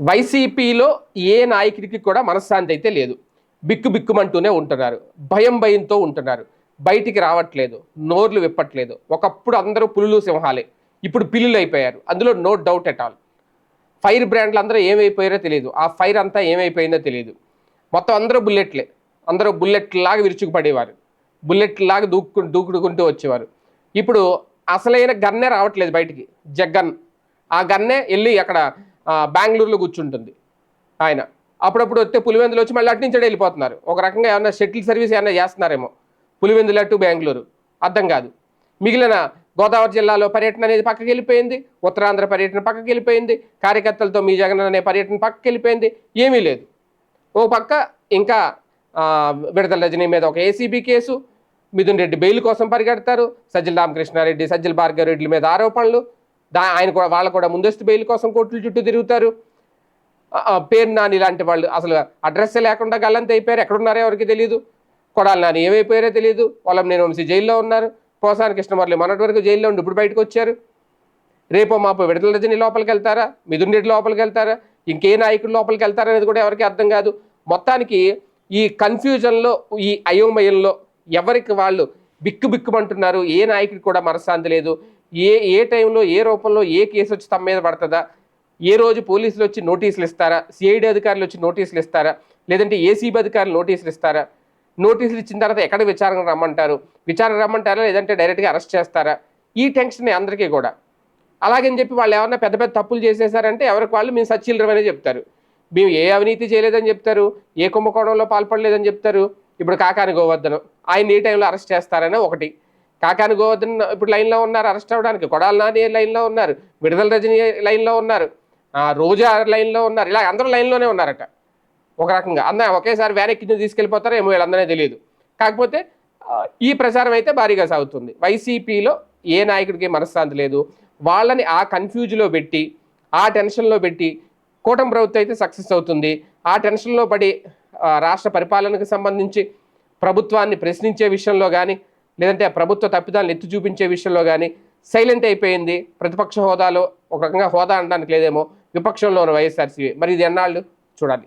వైసీపీలో ఏ నాయకుడికి కూడా మనశ్శాంతి అయితే లేదు. బిక్కు బిక్కుమంటూనే ఉంటున్నారు. భయం భయంతో ఉంటున్నారు. బయటికి రావట్లేదు. నోర్లు విప్పట్లేదు. ఒకప్పుడు అందరూ పులులు సింహాలే. ఇప్పుడు పిల్లులు అయిపోయారు. అందులో no doubt at all. Fire బ్రాండ్లు అందరూ ఏమైపోయారో తెలియదు. ఆ ఫైర్ అంతా ఏమైపోయిందో తెలియదు. మొత్తం అందరూ బుల్లెట్లే. అందరూ బుల్లెట్లాగా విరుచుకుపడేవారు. బుల్లెట్లాగా దూకు దూకుడుకుంటూ వచ్చేవారు. ఇప్పుడు అసలైన గన్నే రావట్లేదు బయటికి. జగ్గన్ ఆ గన్నే వెళ్ళి అక్కడ బెంగళూరులో కూర్చుంటుంది ఆయన. అప్పుడప్పుడు వస్తే పులివెందులు వచ్చి మళ్ళీ అటు నుంచి వెళ్ళిపోతున్నారు. ఒక రకంగా ఏమన్నా షటిల్ సర్వీస్ ఏమైనా చేస్తున్నారేమో. పులివెందుల టు బెంగళూరు. అర్థం కాదు. మిగిలిన గోదావరి జిల్లాలో పర్యటన అనేది పక్కకి వెళ్ళిపోయింది. ఉత్తరాంధ్ర పర్యటన పక్కకి వెళ్ళిపోయింది. కార్యకర్తలతో మీ జగన్ అనే పర్యటన పక్కకి వెళ్ళిపోయింది. ఏమీ లేదు. ఓ పక్క ఇంకా విడతల రజనీ మీద ఒక ACB case. Mithun Reddy bail కోసం పరిగెడతారు. సజ్జల రామకృష్ణారెడ్డి సజ్జల భార్గవ రెడ్డి మీద ఆరోపణలు. దా ఆయన కూడా వాళ్ళు కూడా ముందస్తు బెయిల్ కోసం కోర్టుల చుట్టూ తిరుగుతారు. పేరు నాని ఇలాంటి వాళ్ళు అసలు అడ్రస్ లేకుండా గల్లంత అయిపోయారు. ఎక్కడున్నారో ఎవరికి తెలియదు కొడాలి నాని ఏమైపోయారో తెలియదు వాళ్ళం నేను వంశీ జైల్లో ఉన్నారు. పోసాని కృష్ణమురళి మొన్నటి వరకు జైల్లో ఉండి ఇప్పుడు బయటకు వచ్చారు. రేపో మాపు విడతల రజని లోపలికి వెళ్తారా? మిథున్ రెడ్డి లోపలికి వెళ్తారా? ఇంకే నాయకుడు లోపలికి వెళ్తారా అనేది కూడా ఎవరికి అర్థం కాదు. మొత్తానికి ఈ కన్ఫ్యూజన్లో ఈ అయోమయంలో ఎవరికి వాళ్ళు బిక్కు బిక్కుమంటున్నారు? ఏ నాయకుడికి కూడా మనశ్శాంతి లేదు. ఏ ఏ టైంలో ఏ రూపంలో ఏ కేసు వచ్చి తమ మీద పడుతుందా? ఏ రోజు పోలీసులు వచ్చి నోటీసులు ఇస్తారా? సిఐడి అధికారులు వచ్చి నోటీసులు ఇస్తారా? లేదంటే ఏసీబీ అధికారులు నోటీసులు ఇస్తారా? నోటీసులు ఇచ్చిన తర్వాత ఎక్కడ విచారణ రమ్మంటారు? విచారణ రమ్మంటారా? లేదంటే డైరెక్ట్గా అరెస్ట్ చేస్తారా? ఈ టెన్షన్ అందరికీ కూడా. అలాగని చెప్పి వాళ్ళు ఏమన్నా పెద్ద పెద్ద తప్పులు చేసేసారంటే ఎవరికి వాళ్ళు మేము సచ్చీలరమనే చెప్తారు. మేము ఏ అవినీతి చేయలేదని చెప్తారు? ఏ కుంభకోణంలో పాల్పడలేదని చెప్తారు? ఇప్పుడు కాకాని గోవర్ధనం. ఆయన ఏ టైంలో అరెస్ట్ చేస్తారని ఒకటి. కాకాని గోవర్ధన్ ఇప్పుడు లైన్లో ఉన్నారు అరెస్ట్ అవ్వడానికి. కొడాల నాని లైన్లో ఉన్నారు విడుదల రజని లైన్లో ఉన్నారు ఆ, రోజా లైన్లో ఉన్నారు. ఇలా అందరూ లైన్లోనే ఉన్నారట. ఒక రకంగా. అంద ఒకేసారి వ్యాన్ ఎక్కించి తీసుకెళ్ళిపోతారో ఏమో వీళ్ళందరినీ తెలియదు. కాకపోతే ఈ ప్రచారం అయితే భారీగా సాగుతుంది. వైసీపీలో ఏ నాయకుడికి మనశ్శాంతి లేదు. వాళ్ళని ఆ కన్ఫ్యూజ్లో పెట్టి ఆ టెన్షన్లో పెట్టి కూటమి ప్రభుత్వం అయితే సక్సెస్ అవుతుంది. ఆ టెన్షన్లో పడి రాష్ట్ర పరిపాలనకు సంబంధించి ప్రభుత్వాన్ని ప్రశ్నించే విషయంలో కానీ లేదంటే ప్రభుత్వ తప్పిదాలను ఎత్తి చూపించే విషయంలో కానీ సైలెంట్ అయిపోయింది. ప్రతిపక్ష హోదాలో ఒక రకంగా హోదా అనడానికి లేదేమో విపక్షంలో ఉన్న వైఎస్ఆర్సీవి మరి ఇది ఎన్నాళ్ళు? చూడాలి.